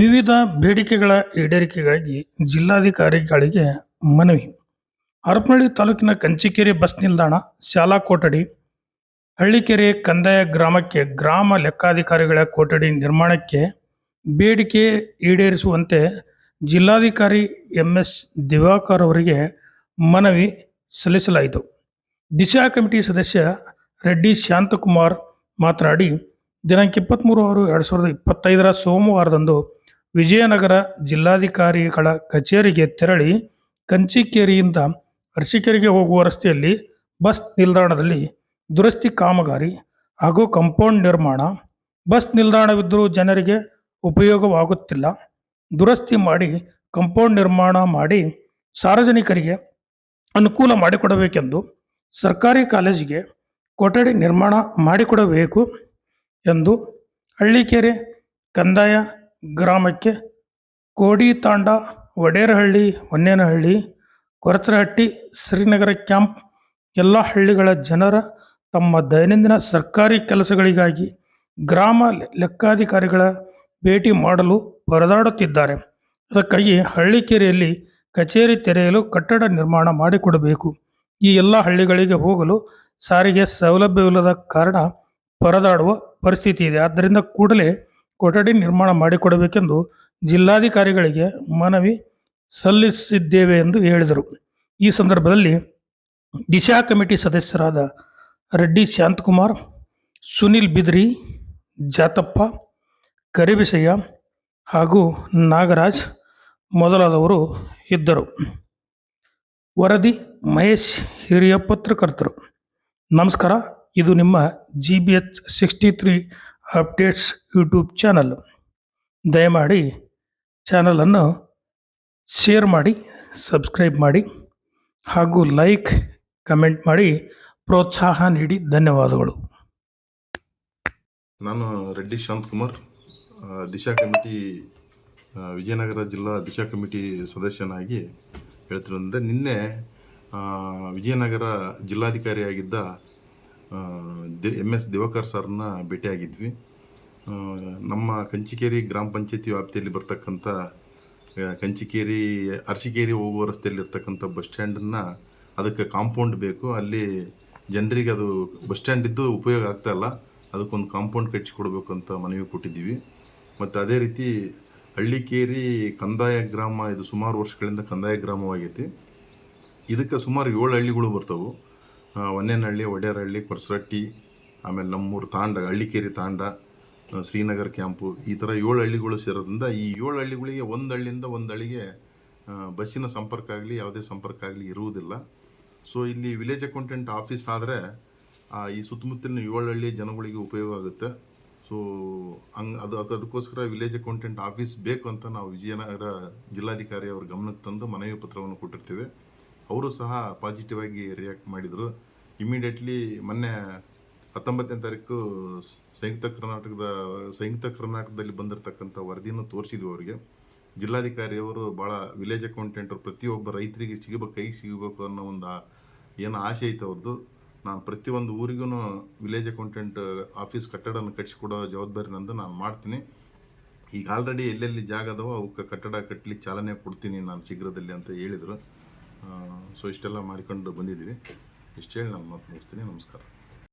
ವಿವಿಧ ಬೇಡಿಕೆಗಳ ಈಡೇರಿಕೆಗಾಗಿ ಜಿಲ್ಲಾಧಿಕಾರಿಗಳಿಗೆ ಮನವಿ. ಹರಪನಹಳ್ಳಿ ತಾಲೂಕಿನ ಕಂಚಿಕೆರೆ ಬಸ್ ನಿಲ್ದಾಣ ಶಾಲಾ ಕೊಠಡಿ ಹಳ್ಳಿಕೆರೆ ಕಂದಾಯ ಗ್ರಾಮಕ್ಕೆ ಗ್ರಾಮ ಲೆಕ್ಕಾಧಿಕಾರಿಗಳ ಕೊಠಡಿ ನಿರ್ಮಾಣಕ್ಕೆ ಬೇಡಿಕೆ ಈಡೇರಿಸುವಂತೆ ಜಿಲ್ಲಾಧಿಕಾರಿ ಎಂ ಎಸ್ ದಿವಾಕರ್ ಅವರಿಗೆ ಮನವಿ ಸಲ್ಲಿಸಲಾಯಿತು. ದಿಶಾ ಕಮಿಟಿ ಸದಸ್ಯ ರೆಡ್ಡಿ ಶಾಂತಕುಮಾರ್ ಮಾತನಾಡಿ, ದಿನಾಂಕ ಇಪ್ಪತ್ತ್ಮೂರು ಆರು ಎರಡು ಸಾವಿರದ ಇಪ್ಪತ್ತೈದರ ಸೋಮವಾರದಂದು ವಿಜಯನಗರ ಜಿಲ್ಲಾಧಿಕಾರಿಗಳ ಕಚೇರಿಗೆ ತೆರಳಿ ಕಂಚಿಕೇರಿಯಿಂದ ಅರಸೀಕೆರೆಗೆ ಹೋಗುವ ರಸ್ತೆಯಲ್ಲಿ ಬಸ್ ನಿಲ್ದಾಣದಲ್ಲಿ ದುರಸ್ತಿ ಕಾಮಗಾರಿ ಹಾಗೂ ಕಾಂಪೌಂಡ್ ನಿರ್ಮಾಣ. ಬಸ್ ನಿಲ್ದಾಣವಿದ್ದರೂ ಜನರಿಗೆ ಉಪಯೋಗವಾಗುತ್ತಿಲ್ಲ. ದುರಸ್ತಿ ಮಾಡಿ ಕಾಂಪೌಂಡ್ ನಿರ್ಮಾಣ ಮಾಡಿ ಸಾರ್ವಜನಿಕರಿಗೆ ಅನುಕೂಲ ಮಾಡಿಕೊಡಬೇಕೆಂದು ಸರ್ಕಾರಿ ಕಾಲೇಜಿಗೆ ಕೊಠಡಿ ನಿರ್ಮಾಣ ಮಾಡಿಕೊಡಬೇಕು ಎಂದು ಹಳ್ಳಿಕೆರೆ ಕಂದಾಯ ಗ್ರಾಮಕ್ಕೆ ಕೋಡಿ ತಾಂಡ ವಡೇರಹಳ್ಳಿ ಹೊನ್ನೇನಹಳ್ಳಿ, ಕೊರಚರಹಟ್ಟಿ, ಶ್ರೀನಗರ ಕ್ಯಾಂಪ್ ಎಲ್ಲ ಹಳ್ಳಿಗಳ ಜನರ ತಮ್ಮ ದೈನಂದಿನ ಸರ್ಕಾರಿ ಕೆಲಸಗಳಿಗಾಗಿ ಗ್ರಾಮ ಲೆಕ್ಕಾಧಿಕಾರಿಗಳ ಭೇಟಿ ಮಾಡಲು ಪರದಾಡುತ್ತಿದ್ದಾರೆ. ಅದಕ್ಕಾಗಿ ಹಳ್ಳಿಕೆರೆಯಲ್ಲಿ ಕಚೇರಿ ತೆರೆಯಲು ಕಟ್ಟಡ ನಿರ್ಮಾಣ ಮಾಡಿಕೊಡಬೇಕು. ಈ ಎಲ್ಲ ಹಳ್ಳಿಗಳಿಗೆ ಹೋಗಲು ಸಾರಿಗೆ ಸೌಲಭ್ಯವಿಲ್ಲದ ಕಾರಣ ಪರದಾಡುವ ಪರಿಸ್ಥಿತಿ ಇದೆ. ಆದ್ದರಿಂದ ಕೂಡಲೇ ಕೊಠಡಿ ನಿರ್ಮಾಣ ಮಾಡಿಕೊಡಬೇಕೆಂದು ಜಿಲ್ಲಾಧಿಕಾರಿಗಳಿಗೆ ಮನವಿ ಸಲ್ಲಿಸಿದ್ದೇವೆ ಎಂದು ಹೇಳಿದರು. ಈ ಸಂದರ್ಭದಲ್ಲಿ ದಿಶಾ ಕಮಿಟಿ ಸದಸ್ಯರಾದ ರೆಡ್ಡಿ ಶಾಂತಕುಮಾರ್, ಸುನಿಲ್ ಬಿದ್ರಿ, ಜಾತಪ್ಪ, ಕರಿಬಿಸಯ್ಯ ಹಾಗೂ ನಾಗರಾಜ್ ಮೊದಲಾದವರು ಇದ್ದರು. ವರದಿ ಮಹೇಶ್ ಹಿರಿಯ ಪತ್ರಕರ್ತರು. ನಮಸ್ಕಾರ, ಇದು ನಿಮ್ಮ G B H sixty three updates YouTube channel. ದಯಮಾಡಿ ಚಾನಲನ್ನು ಶೇರ್ ಮಾಡಿ, ಸಬ್ಸ್ಕ್ರೈಬ್ ಮಾಡಿ ಹಾಗೂ ಲೈಕ್, ಕಮೆಂಟ್ ಮಾಡಿ. ಪ್ರೋತ್ಸಾಹ ನೀಡಿ. ಧನ್ಯವಾದಗಳು. ನಾನು ರೆಡ್ಡಿ ಶಾಂತಕುಮಾರ್ ಕುಮಾರ್ ದಿಶಾ ಕಮಿಟಿ ವಿಜಯನಗರ ಜಿಲ್ಲಾ ದಿಶಾ ಕಮಿಟಿ ಸದಸ್ಯನಾಗಿ ಹೇಳ್ತಿರೋದಂದರೆ ನಿನ್ನೆ ವಿಜಯನಗರ ಜಿಲ್ಲಾಧಿಕಾರಿಯಾಗಿದ್ದ ಎಂ ಎಸ್ ದಿವಾಕರ್ ಸರ್ನ ಭೇಟಿಯಾಗಿದ್ವಿ. ನಮ್ಮ ಕಂಚಿಕೇರಿ ಗ್ರಾಮ ಪಂಚಾಯತಿ ವ್ಯಾಪ್ತಿಯಲ್ಲಿ ಬರ್ತಕ್ಕಂಥ ಕಂಚಿಕೇರಿ, ಅರಸಿಕೇರಿ ಹೋಗುವ ರಸ್ತೆಯಲ್ಲಿರ್ತಕ್ಕಂಥ ಬಸ್ ಸ್ಟ್ಯಾಂಡನ್ನು ಅದಕ್ಕೆ ಕಾಂಪೌಂಡ್ ಬೇಕು. ಅಲ್ಲಿ ಜನರಿಗೆ ಅದು ಬಸ್ ಸ್ಟ್ಯಾಂಡ್ ಇದ್ದು ಉಪಯೋಗ ಆಗ್ತಾ ಇಲ್ಲ. ಅದಕ್ಕೊಂದು ಕಾಂಪೌಂಡ್ ಕಟ್ಟಿಸಿ ಕೊಡಬೇಕು ಅಂತ ಮನವಿ ಕೊಟ್ಟಿದ್ದೀವಿ. ಮತ್ತು ಅದೇ ರೀತಿ ಹಳ್ಳಿಕೇರಿ ಕಂದಾಯ ಗ್ರಾಮ, ಇದು ಸುಮಾರು ವರ್ಷಗಳಿಂದ ಕಂದಾಯ ಗ್ರಾಮವಾಗೈತಿ. ಇದಕ್ಕೆ ಸುಮಾರು ಏಳು ಹಳ್ಳಿಗಳು ಬರ್ತವೆ. ಹೊನ್ನೇನಹಳ್ಳಿ ಒಡೆಯರಹಳ್ಳಿ ಕೊರಸರಟ್ಟಿ ಆಮೇಲೆ ನಮ್ಮೂರು ತಾಂಡ, ಹಳ್ಳಿಕೇರಿ ತಾಂಡ ಶ್ರೀನಗರ್ ಕ್ಯಾಂಪು, ಈ ಥರ ಏಳು ಹಳ್ಳಿಗಳು ಸೇರೋದ್ರಿಂದ ಈ ಏಳು ಹಳ್ಳಿಗಳಿಗೆ ಒಂದು ಹಳ್ಳಿಯಿಂದ ಒಂದು ಹಳ್ಳಿಗೆ ಬಸ್ಸಿನ ಸಂಪರ್ಕ ಆಗಲಿ, ಯಾವುದೇ ಸಂಪರ್ಕ ಆಗಲಿ ಇರುವುದಿಲ್ಲ. ಸೊ ಇಲ್ಲಿ ವಿಲೇಜ್ ಅಕೌಂಟೆಂಟ್ ಆಫೀಸ್ ಆದರೆ ಈ ಸುತ್ತಮುತ್ತಲಿನ ಏಳು ಹಳ್ಳಿ ಜನಗಳಿಗೆ ಉಪಯೋಗ ಆಗುತ್ತೆ. ಸೊ ಹಂಗೆ, ಅದು ಅದಕ್ಕೋಸ್ಕರ ವಿಲೇಜ್ ಅಕೌಂಟೆಂಟ್ ಆಫೀಸ್ ಬೇಕು ಅಂತ ನಾವು ವಿಜಯನಗರ ಜಿಲ್ಲಾಧಿಕಾರಿ ಅವ್ರ ಗಮನಕ್ಕೆ ತಂದು ಮನವಿ ಪತ್ರವನ್ನು ಕೊಟ್ಟಿರ್ತೇವೆ. ಅವರು ಸಹ ಪಾಸಿಟಿವ್ ಆಗಿ ರಿಯಾಕ್ಟ್ ಮಾಡಿದರು. ಇಮಿಡಿಯೇಟ್ಲಿ ಮೊನ್ನೆ ಹತ್ತೊಂಬತ್ತನೇ ತಾರೀಕು ಸಂಯುಕ್ತ ಕರ್ನಾಟಕದ, ಸಂಯುಕ್ತ ಕರ್ನಾಟಕದಲ್ಲಿ ಬಂದಿರತಕ್ಕಂಥ ವರದಿಯನ್ನು ತೋರಿಸಿದ್ವಿ ಅವರಿಗೆ. ಜಿಲ್ಲಾಧಿಕಾರಿಯವರು ಭಾಳ ವಿಲೇಜ್ ಅಕೌಂಟೆಂಟರು ಪ್ರತಿಯೊಬ್ಬ ರೈತರಿಗೆ ಸಿಗಬೇಕು ಕೈಗೆ ಸಿಗಬೇಕು ಅನ್ನೋ ಒಂದು ಏನು ಆಸೆ ಐತೆ ಅವ್ರದ್ದು ನಾನು ಪ್ರತಿಯೊಂದು ಊರಿಗೂ ವಿಲೇಜ್ ಅಕೌಂಟೆಂಟ್ ಆಫೀಸ್ ಕಟ್ಟಡನ ಕಟ್ಟಿಸ್ಕೊಡೋ ಜವಾಬ್ದಾರಿ ನಂದು, ನಾನು ಮಾಡ್ತೀನಿ. ಈಗ ಆಲ್ರೆಡಿ ಎಲ್ಲೆಲ್ಲಿ ಜಾಗ ಅದಾವೋ ಅವಕ್ಕೆ ಕಟ್ಟಡ ಕಟ್ಟಲಿಕ್ಕೆ ಚಾಲನೆ ಕೊಡ್ತೀನಿ ನಾನು ಶೀಘ್ರದಲ್ಲಿ ಅಂತ ಹೇಳಿದರು. ಸೊ ಇಷ್ಟೆಲ್ಲ ಮಾಡಿಕೊಂಡು ಬಂದಿದ್ದೀವಿ. ಇಷ್ಟು ಹೇಳಿ ನಾನು ಮಾತು ಮುಗಿಸ್ತೀನಿ ನಮಸ್ಕಾರ